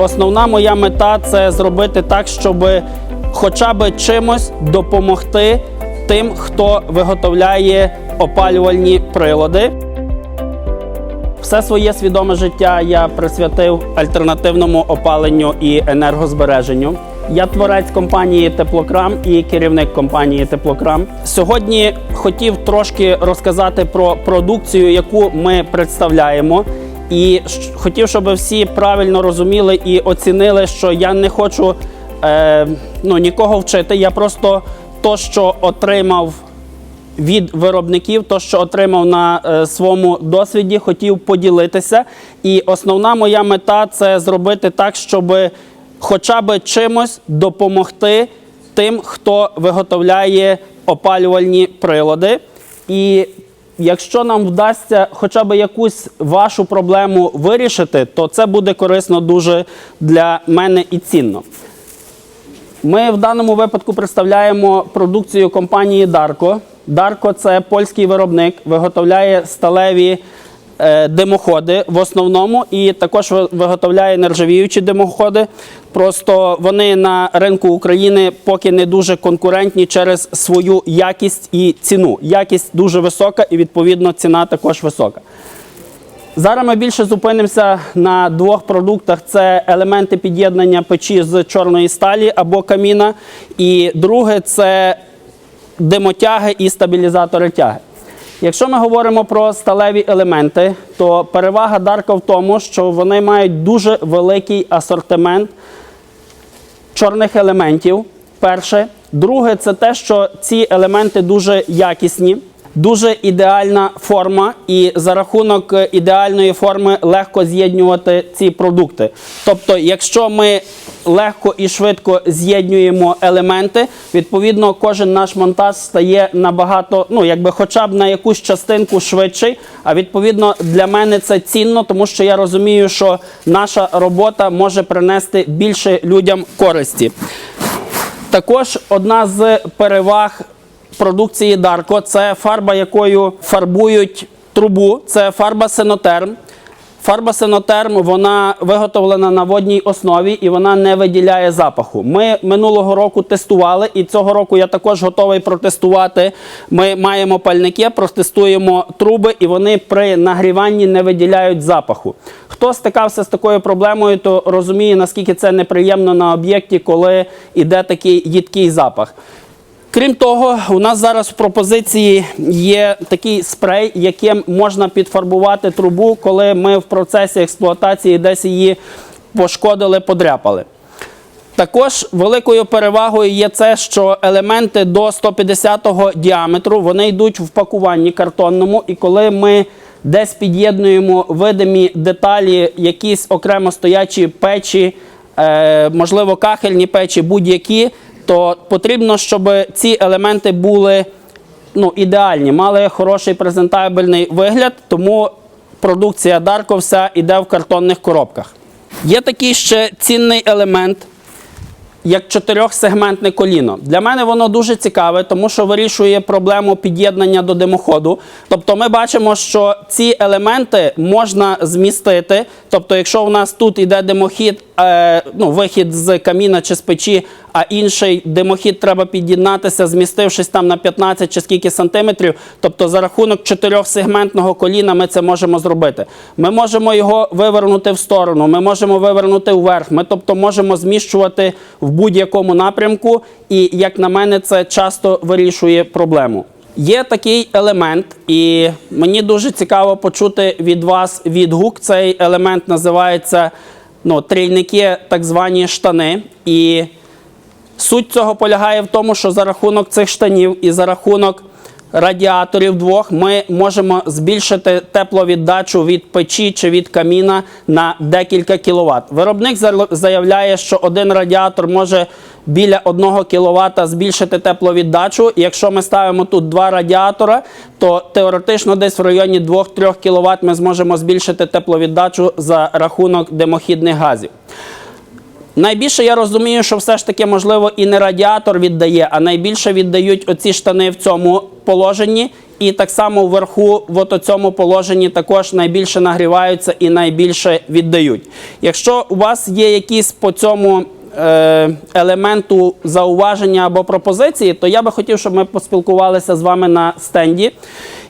основна моя мета це зробити так, щоб хоча б чимось допомогти тим, хто виготовляє опалювальні прилади. Все своє свідоме життя я присвятив альтернативному опаленню і енергозбереженню. Я творець компанії Теплокрам і керівник компанії Теплокрам. Сьогодні хотів трошки розказати про продукцію, яку ми представляємо. І хотів, щоб всі правильно розуміли і оцінили, що я не хочу е, ну, нікого вчити. Я просто то, що отримав від виробників, то що отримав на е, своєму досвіді, хотів поділитися. І основна моя мета це зробити так, щоб хоча б чимось допомогти тим, хто виготовляє опалювальні прилади. І якщо нам вдасться хоча б якусь вашу проблему вирішити, то це буде корисно дуже для мене і цінно. Ми в даному випадку представляємо продукцію компанії Дарко. Дарко це польський виробник, виготовляє сталеві димоходи в основному і також виготовляє нержавіючі димоходи. Просто вони на ринку України поки не дуже конкурентні через свою якість і ціну. Якість дуже висока і відповідно ціна також висока. Зараз ми більше зупинимося на двох продуктах: це елементи під'єднання печі з чорної сталі або каміна. І друге це димотяги і стабілізатори тяги. Якщо ми говоримо про сталеві елементи, то перевага Дарка в тому, що вони мають дуже великий асортимент чорних елементів. Перше. Друге, це те, що ці елементи дуже якісні, дуже ідеальна форма, і за рахунок е, ідеальної форми легко з'єднувати ці продукти. Тобто, якщо ми легко і швидко з'єднуємо елементи, відповідно, кожен наш монтаж стає набагато, ну якби хоча б на якусь частинку швидший. А відповідно для мене це цінно, тому що я розумію, що наша робота може принести більше людям користі. Також одна з переваг продукції Дарко це фарба, якою фарбують трубу. Це фарба Синотерм. Фарба Синотерм вона виготовлена на водній основі і вона не виділяє запаху. Ми минулого року тестували, і цього року я також готовий протестувати. Ми маємо пальники, протестуємо труби, і вони при нагріванні не виділяють запаху. Хто стикався з такою проблемою, то розуміє, наскільки це неприємно на об'єкті, коли йде такий їдкий запах. Крім того, у нас зараз в пропозиції є такий спрей, яким можна підфарбувати трубу, коли ми в процесі експлуатації десь її пошкодили, подряпали. Також великою перевагою є це, що елементи до 150-го діаметру вони йдуть в пакуванні картонному, і коли ми десь під'єднуємо видимі деталі, якісь окремо стоячі печі, е, можливо, кахельні печі, будь-які, то потрібно, щоб ці елементи були ну, ідеальні, мали хороший презентабельний вигляд, тому продукція Дарко вся йде в картонних коробках. Є такий ще цінний елемент, як чотирьохсегментне коліно. Для мене воно дуже цікаве, тому що вирішує проблему під'єднання до димоходу. Тобто ми бачимо, що ці елементи можна змістити. Тобто, якщо у нас тут йде димохід, е, ну, вихід з каміна чи з печі, а інший димохід треба під'єднатися, змістившись там на 15 чи скільки сантиметрів. Тобто за рахунок чотирьохсегментного коліна ми це можемо зробити. Ми можемо його вивернути в сторону, ми можемо вивернути вверх. Ми тобто можемо зміщувати в будь-якому напрямку, і як на мене, це часто вирішує проблему. Є такий елемент, і мені дуже цікаво почути від вас відгук. Цей елемент називається ну, трійники, так звані штани. І Суть цього полягає в тому, що за рахунок цих штанів і за рахунок радіаторів двох ми можемо збільшити тепловіддачу від печі чи від каміна на декілька кіловат. Виробник заявляє, що один радіатор може біля 1 кВт збільшити тепловіддачу. Якщо ми ставимо тут два радіатора, то теоретично десь в районі 2-3 кВт ми зможемо збільшити тепловіддачу за рахунок димохідних газів. Найбільше я розумію, що все ж таки, можливо, і не радіатор віддає, а найбільше віддають оці штани в цьому положенні. і так само вверху в цьому положенні також найбільше нагріваються і найбільше віддають. Якщо у вас є якісь по цьому е, елементу зауваження або пропозиції, то я би хотів, щоб ми поспілкувалися з вами на стенді.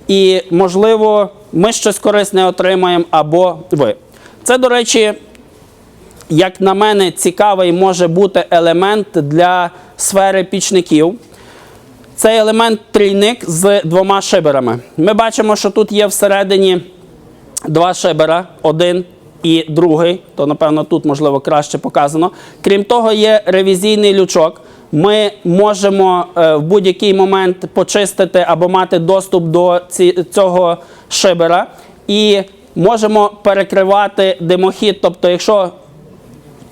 І, можливо, ми щось корисне отримаємо або ви. Це, до речі, як на мене, цікавий може бути елемент для сфери пічників. Цей елемент трійник з двома шиберами. Ми бачимо, що тут є всередині два шибера, один і другий, то напевно тут можливо краще показано. Крім того, є ревізійний лючок. Ми можемо е, в будь-який момент почистити або мати доступ до цього шибера і можемо перекривати димохід. Тобто, якщо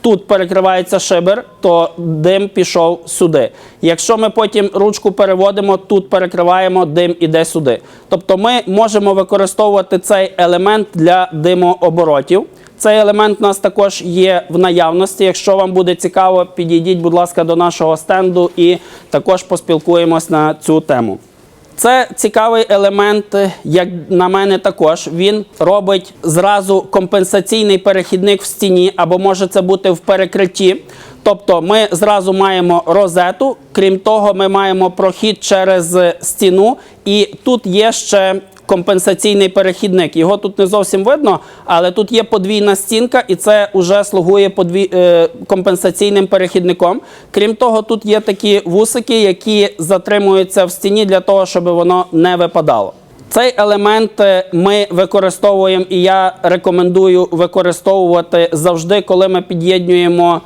тут перекривається шибер, то дим пішов сюди. Якщо ми потім ручку переводимо, тут перекриваємо, дим іде сюди. Тобто ми можемо використовувати цей елемент для димооборотів. Цей елемент у нас також є в наявності. Якщо вам буде цікаво, підійдіть, будь ласка, до нашого стенду і також поспілкуємось на цю тему. Це цікавий елемент, як на мене, також. Він робить зразу компенсаційний перехідник в стіні, або може це бути в перекритті. Тобто ми зразу маємо розету, крім того, ми маємо прохід через стіну, і тут є ще компенсаційний перехідник. Його тут не зовсім видно, але тут є подвійна стінка, і це вже слугує подві... е, компенсаційним перехідником. Крім того, тут є такі вусики, які затримуються в стіні для того, щоб воно не випадало. Цей елемент е, ми використовуємо, і я рекомендую використовувати завжди, коли ми під'єднуємо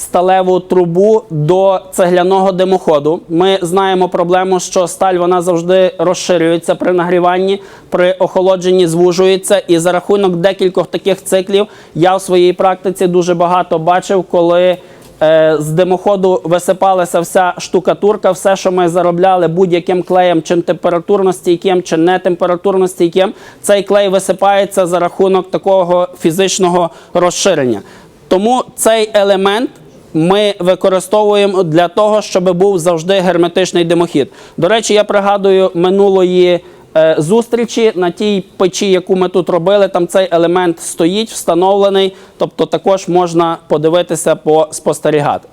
сталеву трубу до цегляного димоходу. Ми знаємо проблему, що сталь вона завжди розширюється при нагріванні, при охолодженні звужується. І за рахунок декількох таких циклів я в своїй практиці дуже багато бачив, коли е, з димоходу висипалася вся штукатурка, все, що ми заробляли будь-яким клеєм, чи температурно стійким, чи не температурно стійким, цей клей висипається за рахунок такого фізичного розширення. Тому цей елемент ми використовуємо для того, щоб був завжди герметичний димохід. До речі, я пригадую минулої е, зустрічі на тій печі, яку ми тут робили. Там цей елемент стоїть, встановлений, тобто також можна подивитися, поспостерігати.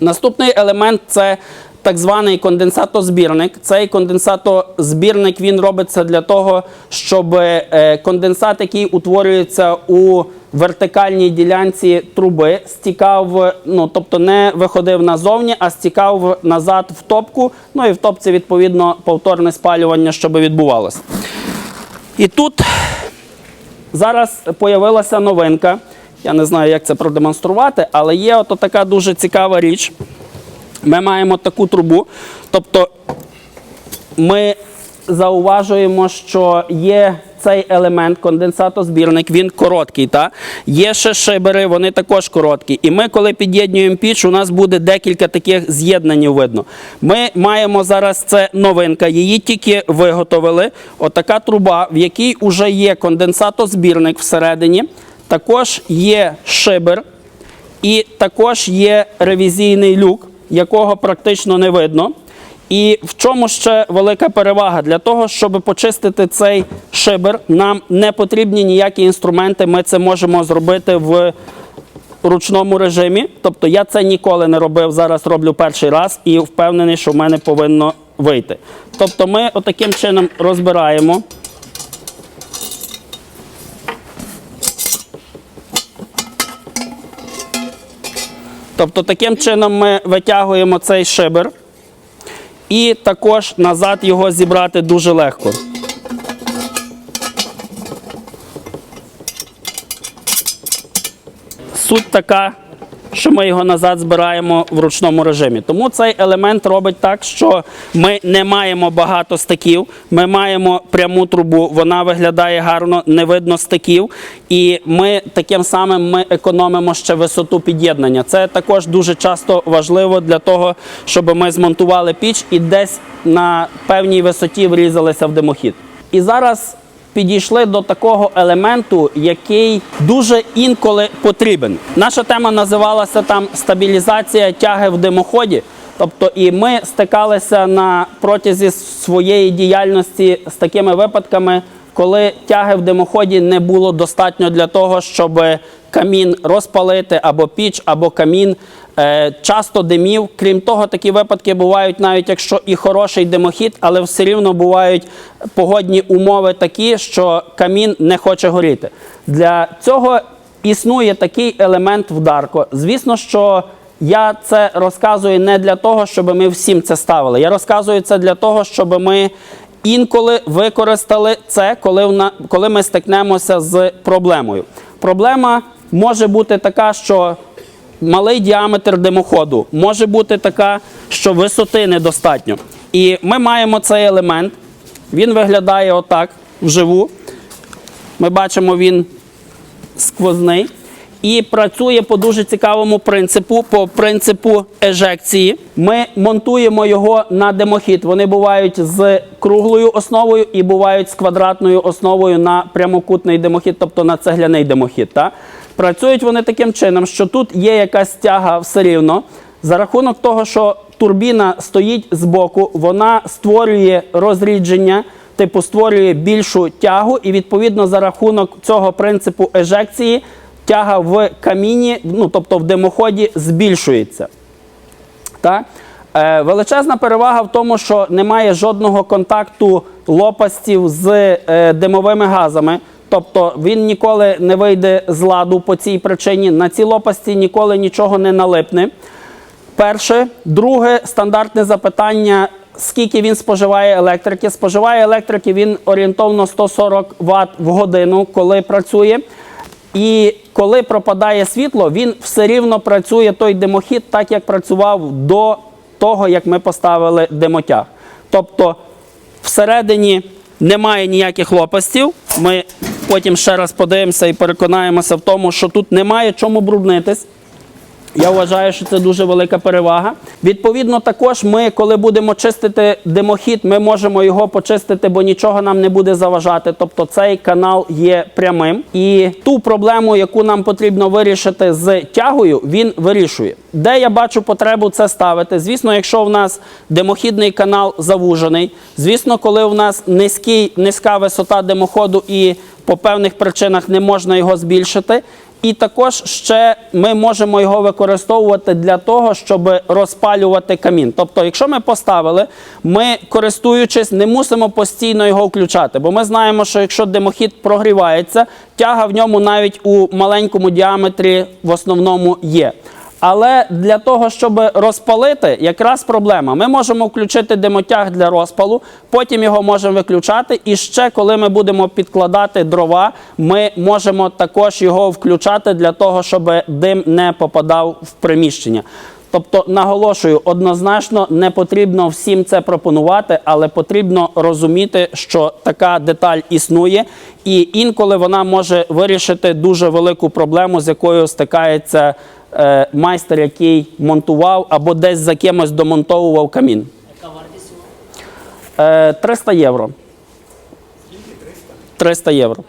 Наступний елемент це так званий конденсатозбірник. Цей конденсатозбірник він робиться для того, щоб е, конденсат, який утворюється у вертикальній ділянці труби, стікав, ну тобто не виходив назовні, а стікав назад в топку. Ну і в топці, відповідно, повторне спалювання, щоб відбувалося. І тут зараз появилася новинка. Я не знаю, як це продемонструвати, але є от така дуже цікава річ. Ми маємо таку трубу. Тобто ми зауважуємо, що є цей елемент, конденсатозбірник, він короткий. Та? Є ще шибери, вони також короткі. І ми, коли під'єднуємо піч, у нас буде декілька таких з'єднань видно. Ми маємо зараз це новинка, її тільки виготовили. Отака труба, в якій вже є конденсатозбірник всередині. Також є шибер і також є ревізійний люк, якого практично не видно. І в чому ще велика перевага? Для того, щоб почистити цей шибер, нам не потрібні ніякі інструменти. Ми це можемо зробити в ручному режимі. Тобто я це ніколи не робив, зараз роблю перший раз і впевнений, що в мене повинно вийти. Тобто ми отаким чином розбираємо. Тобто таким чином ми витягуємо цей шибер. І також назад його зібрати дуже легко. Суть така, що ми його назад збираємо в ручному режимі. Тому цей елемент робить так, що ми не маємо багато стиків, ми маємо пряму трубу, вона виглядає гарно, не видно стиків. І ми таким самим ми економимо ще висоту під'єднання. Це також дуже часто важливо для того, щоб ми змонтували піч і десь на певній висоті врізалися в димохід. І зараз підійшли до такого елементу, який дуже інколи потрібен. Наша тема називалася там стабілізація тяги в димоході. Тобто, і ми стикалися на протязі своєї діяльності з такими випадками, коли тяги в димоході не було достатньо для того, щоб камін розпалити або піч, або камін часто димів. Крім того, такі випадки бувають навіть якщо і хороший димохід, але все рівно бувають погодні умови такі, що камін не хоче горіти. Для цього існує такий елемент в Дарко. Звісно, що я це розказую не для того, щоб ми всім це ставили. Я розказую це для того, щоб ми інколи використали це, коли, коли ми стикнемося з проблемою. Проблема може бути така, що малий діаметр димоходу, може бути така, що висоти недостатньо. І ми маємо цей елемент. Він виглядає отак вживу. Ми бачимо, він сквозний і працює по дуже цікавому принципу, по принципу ежекції. Ми монтуємо його на димохід. Вони бувають з круглою основою і бувають з квадратною основою на прямокутний димохід, тобто на цегляний димохід. Та? Працюють вони таким чином, що тут є якась тяга все рівно. За рахунок того, що турбіна стоїть збоку, вона створює розрідження, типу створює більшу тягу, і відповідно за рахунок цього принципу ежекції тяга в каміні, ну тобто в димоході, збільшується. Так? Е, величезна перевага в тому, що немає жодного контакту лопастів з е, димовими газами. Тобто він ніколи не вийде з ладу по цій причині. На цій лопасті ніколи нічого не налипне. Перше. Друге, стандартне запитання: скільки він споживає електрики? Споживає електрики він орієнтовно 140 Вт в годину, коли працює. І коли пропадає світло, він все рівно працює той димохід, так як працював до того, як ми поставили димотяг. Тобто всередині немає ніяких лопастів. Ми потім ще раз подивимося і переконаємося в тому, що тут немає чому бруднитись. Я вважаю, що це дуже велика перевага. Відповідно, також ми, коли будемо чистити димохід, ми можемо його почистити, бо нічого нам не буде заважати. Тобто цей канал є прямим. І ту проблему, яку нам потрібно вирішити з тягою, він вирішує. Де я бачу потребу це ставити? Звісно, якщо в нас димохідний канал завужений, звісно, коли в нас низький, низька висота димоходу і по певних причинах не можна його збільшити. І також ще ми можемо його використовувати для того, щоб розпалювати камін. Тобто, якщо ми поставили, ми користуючись, не мусимо постійно його включати, бо ми знаємо, що якщо димохід прогрівається, тяга в ньому навіть у маленькому діаметрі в основному є. Але для того, щоб розпалити, якраз проблема. Ми можемо включити димотяг для розпалу, потім його можемо виключати. І ще коли ми будемо підкладати дрова, ми можемо також його включати для того, щоб дим не попадав в приміщення. Тобто, наголошую, однозначно не потрібно всім це пропонувати, але потрібно розуміти, що така деталь існує, і інколи вона може вирішити дуже велику проблему, з якою стикається майстер, який монтував або десь за кимось домонтовував камін. Яка вартість? Е, 300 євро. 300 євро.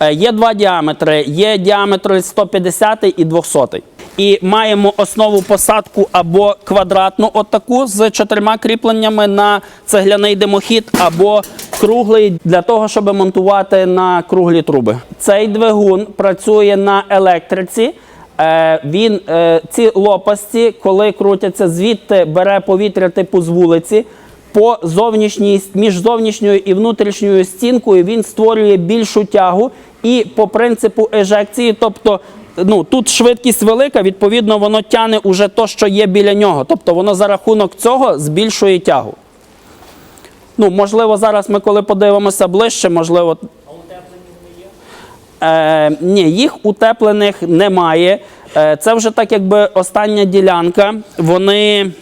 Е, Є два діаметри. Є діаметр 150 і 200. І маємо основу посадку або квадратну, отаку з чотирма кріпленнями на цегляний димохід, або круглий для того, щоб монтувати на круглі труби. Цей двигун працює на електриці. Е, Він е, ці лопасті, коли крутяться, звідти бере повітря типу з вулиці. По зовнішній між зовнішньою і внутрішньою стінкою він створює більшу тягу і по принципу ежекції, тобто ну, тут швидкість велика, відповідно, воно тягне уже то, що є біля нього. Тобто воно за рахунок цього збільшує тягу. Ну, можливо, зараз ми коли подивимося ближче, можливо, А утеплені вони є? Е, ні, їх утеплених немає. Е, це вже так, якби остання ділянка. Вони,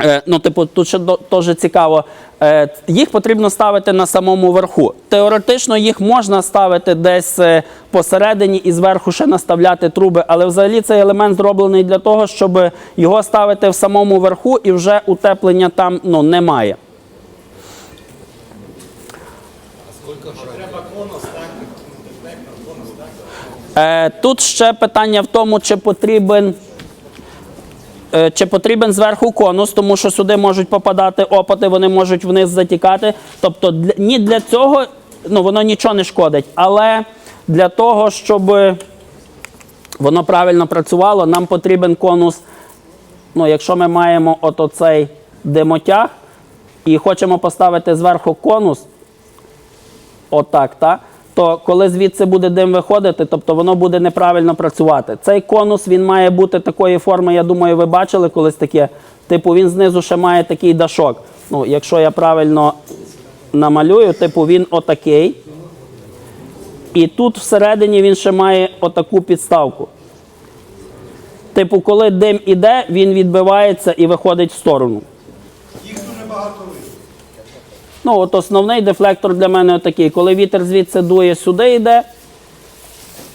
е, ну, типу, тут ще теж цікаво. Е, їх потрібно ставити на самому верху. Теоретично їх можна ставити десь е, посередині і зверху ще наставляти труби, але взагалі цей елемент зроблений для того, щоб його ставити в самому верху і вже утеплення там ну, немає. Тут ще питання в тому, чи потрібен Е, Чи потрібен зверху конус, тому що сюди можуть попадати опати, вони можуть вниз затікати. Тобто, ні для цього ну, воно нічого не шкодить. Але для того, щоб воно правильно працювало, нам потрібен конус. Ну, якщо ми маємо от оцей димотяг і хочемо поставити зверху конус, отак, та, то коли звідси буде дим виходити, тобто воно буде неправильно працювати. Цей конус він має бути такої форми, я думаю, ви бачили колись таке. Типу він знизу ще має такий дашок. Ну, якщо я правильно намалюю, типу він отакий. І тут всередині він ще має отаку підставку. Типу, коли дим іде, він відбивається і виходить в сторону. Їх дуже багато видно. Ну, от основний дефлектор для мене такий. Коли вітер звідси дує, сюди йде.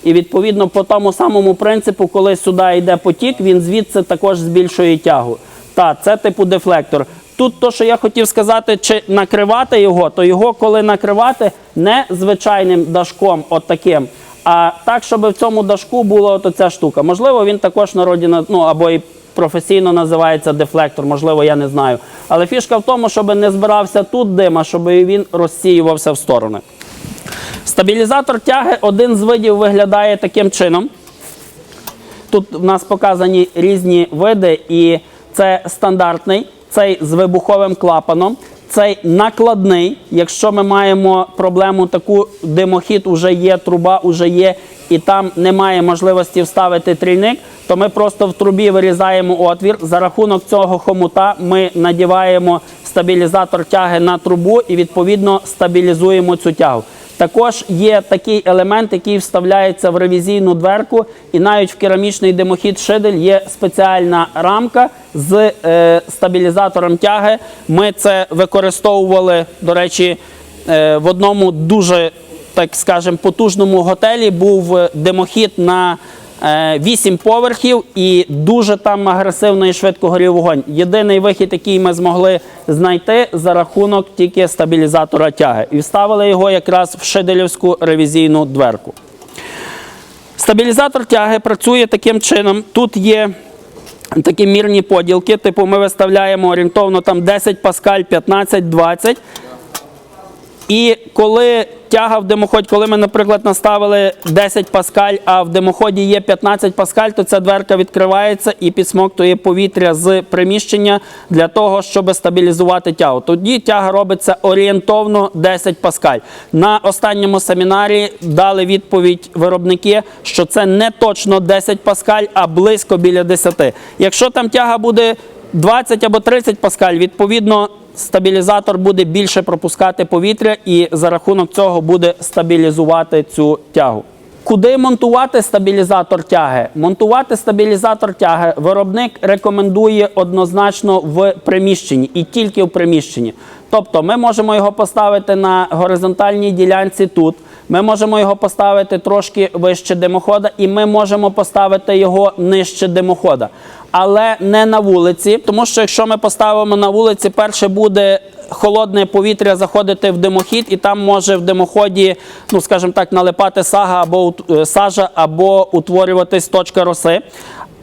І відповідно по тому самому принципу, коли сюди йде потік, він звідси також збільшує тягу. Так, це типу дефлектор. Тут то, що я хотів сказати, чи накривати його, то його коли накривати не звичайним дашком, от таким, а так, щоб в цьому дашку була ця штука. Можливо, він також народі на- ну, або і професійно називається дефлектор, можливо, я не знаю. Але фішка в тому, щоб не збирався тут дим, а щоб він розсіювався в сторони. Стабілізатор тяги один з видів виглядає таким чином. Тут в нас показані різні види, і це стандартний, цей з вибуховим клапаном, цей накладний. Якщо ми маємо проблему таку, димохід уже є, труба вже є, і там немає можливості вставити трійник, то ми просто в трубі вирізаємо отвір. За рахунок цього хомута ми надіваємо стабілізатор тяги на трубу і відповідно стабілізуємо цю тягу. Також є такий елемент, який вставляється в ревізійну дверку, і навіть в керамічний димохід шидель є спеціальна рамка з е, стабілізатором тяги. Ми це використовували, до речі, е, в одному дуже, так скажемо, потужному готелі був е, димохід на 8 поверхів і дуже там агресивно і швидко горів вогонь. Єдиний вихід, який ми змогли знайти за рахунок тільки стабілізатора тяги. І вставили його якраз в шиделівську ревізійну дверку. Стабілізатор тяги працює таким чином. Тут є такі мірні поділки. Типу, ми виставляємо орієнтовно там 10 паскаль, 15, 20. І коли тяга в димоході, коли ми, наприклад, наставили 10 паскаль, а в димоході є 15 паскаль, то ця дверка відкривається і підсмоктує повітря з приміщення для того, щоб стабілізувати тягу. Тоді тяга робиться орієнтовно 10 паскаль. На останньому семінарі дали відповідь виробники, що це не точно 10 паскаль, а близько біля 10. Якщо там тяга буде 20 або 30 паскаль, відповідно стабілізатор буде більше пропускати повітря і за рахунок цього буде стабілізувати цю тягу. Куди монтувати стабілізатор тяги? Монтувати стабілізатор тяги виробник рекомендує однозначно в приміщенні і тільки в приміщенні. Тобто ми можемо його поставити на горизонтальній ділянці тут. Ми можемо його поставити трошки вище димохода, і ми можемо поставити його нижче димохода, але не на вулиці. Тому що якщо ми поставимо на вулиці, перше буде холодне повітря заходити в димохід, і там може в димоході, ну скажімо так, налипати сага або е, сажа, або утворюватись точка роси.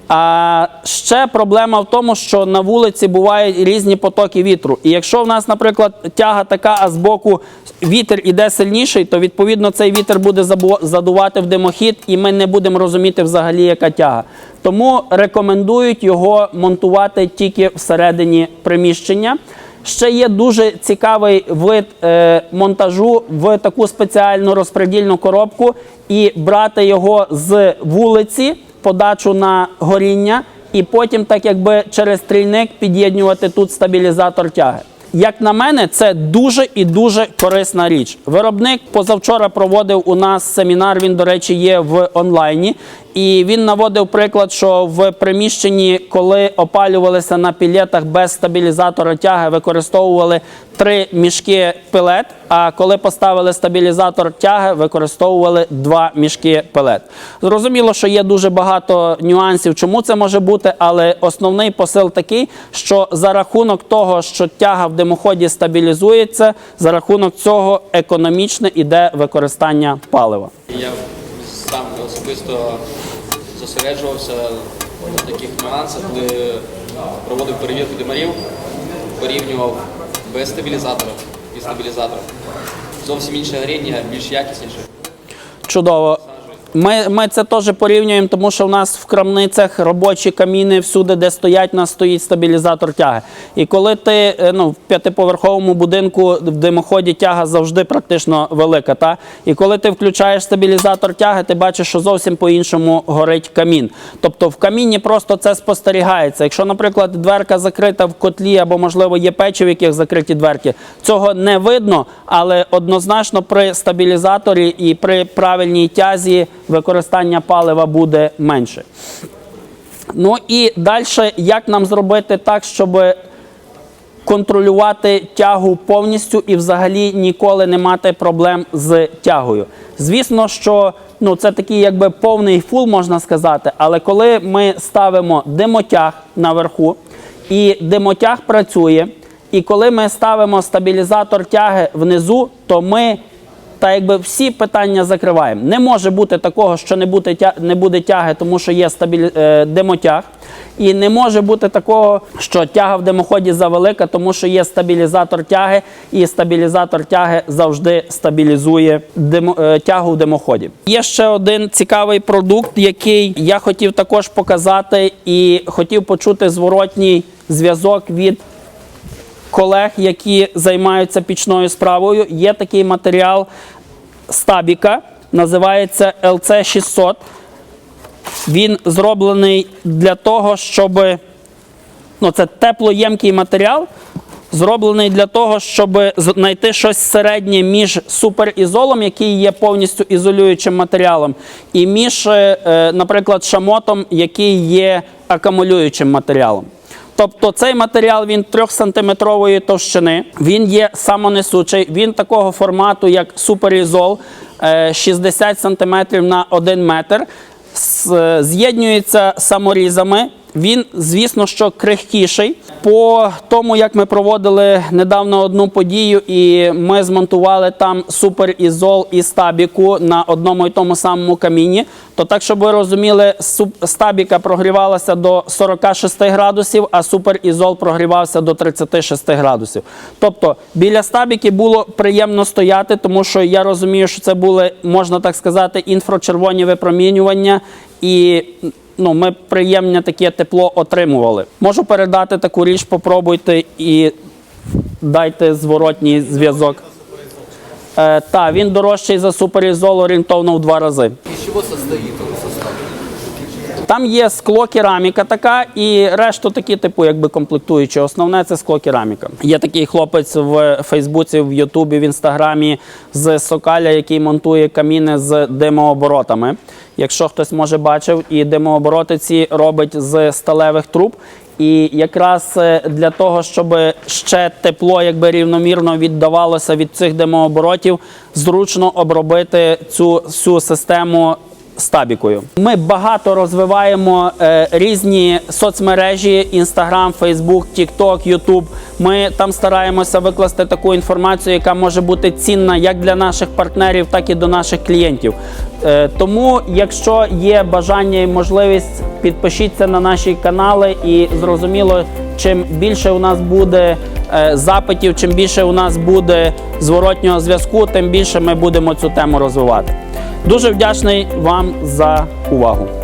А ще проблема в тому, що на вулиці бувають різні потоки вітру. І якщо в нас, наприклад, тяга така, а збоку вітер іде сильніший, то відповідно цей вітер буде задувати в димохід, і ми не будемо розуміти взагалі, яка тяга. Тому рекомендують його монтувати тільки всередині приміщення. Ще є дуже цікавий вид е, монтажу в таку спеціальну розпредільну коробку і брати його з вулиці, подачу на горіння, і потім, так якби через стрільник, під'єднувати тут стабілізатор тяги. Як на мене, це дуже і дуже корисна річ. Виробник позавчора проводив у нас семінар. Він, до речі, є в онлайні. І він наводив приклад, що в приміщенні, коли опалювалися на пілетах без стабілізатора тяги, використовували три мішки пилет. А коли поставили стабілізатор тяги, використовували два мішки пилет. Зрозуміло, що є дуже багато нюансів, чому це може бути, але основний посил такий, що за рахунок того, що тяга в димоході стабілізується, за рахунок цього економічне іде використання палива. Я сам особисто зосереджувався на таких нюансах, коли проводив перевірку димарів, порівнював без стабілізатора і стабілізатора. Зовсім інше гріння, більш якісніше. Чудово. Ми, ми це теж порівнюємо, тому що в нас в крамницях робочі каміни всюди, де стоять, нас стоїть стабілізатор тяги. І коли ти е, ну, в п'ятиповерховому будинку в димоході тяга завжди практично велика. Та? І коли ти включаєш стабілізатор тяги, ти бачиш, що зовсім по-іншому горить камін. Тобто в каміні просто це спостерігається. Якщо, наприклад, дверка закрита в котлі або, можливо, є печі, в яких закриті дверки, цього не видно, але однозначно при стабілізаторі і при правильній тязі використання палива буде менше. Ну і далі, як нам зробити так, щоб контролювати тягу повністю і взагалі ніколи не мати проблем з тягою. Звісно, що ну, це такий якби повний фул, можна сказати, але коли ми ставимо димотяг наверху, і димотяг працює, і коли ми ставимо стабілізатор тяги внизу, то ми та якби всі питання закриваємо. Не може бути такого, що не буде, тя... не буде тяги, тому що є стабілі... е, димотяг. І не може бути такого, що тяга в димоході завелика, тому що є стабілізатор тяги, і стабілізатор тяги завжди стабілізує димо... е, тягу в димоході. Є ще один цікавий продукт, який я хотів також показати, і хотів почути зворотній зв'язок від колег, які займаються пічною справою. Є такий матеріал стабіка, називається LC600. Він зроблений для того, щоб ну, це теплоємкий матеріал, зроблений для того, щоб знайти щось середнє між суперізолом, який є повністю ізолюючим матеріалом, і між, е, е, наприклад, шамотом, який є акумулюючим матеріалом. Тобто цей матеріал він 3-сантиметрової товщини, він є самонесучий, він такого формату, як суперізол, е, 60 см на 1 метр, з'єднюється саморізами. Він, звісно, що крихкіший. По тому, як ми проводили недавно одну подію, і ми змонтували там суперізол і стабіку на одному і тому самому каміні, то так, щоб ви розуміли, стабіка прогрівалася до 46 градусів, а суперізол прогрівався до 36 градусів. Тобто біля стабіки було приємно стояти, тому що я розумію, що це були, можна так сказати, інфрачервоні випромінювання, і ну, ми приємне таке тепло отримували. Можу передати таку річ, попробуйте і дайте зворотній зв'язок. Е, так, він дорожчий за суперізол орієнтовно в два рази. І чого це состав? Там є скло кераміка така, і решту такі, типу, якби комплектуючі. Основне це скло кераміка. Є такий хлопець в Фейсбуці, в Ютубі, в Інстаграмі з Сокаля, який монтує каміни з димооборотами. Якщо хтось може бачив, і димообороти ці робить з сталевих труб. І якраз е, для того, щоб ще тепло якби рівномірно віддавалося від цих димооборотів, зручно обробити цю всю систему стабікою. Ми багато розвиваємо е, різні соцмережі: Instagram, Facebook, TikTok, YouTube. Ми там стараємося викласти таку інформацію, яка може бути цінна як для наших партнерів, так і до наших клієнтів. Е, тому, якщо є бажання і можливість, підпишіться на наші канали і зрозуміло, чим більше у нас буде е, запитів, чим більше у нас буде зворотнього зв'язку, тим більше ми будемо цю тему розвивати. Дуже вдячний вам за увагу.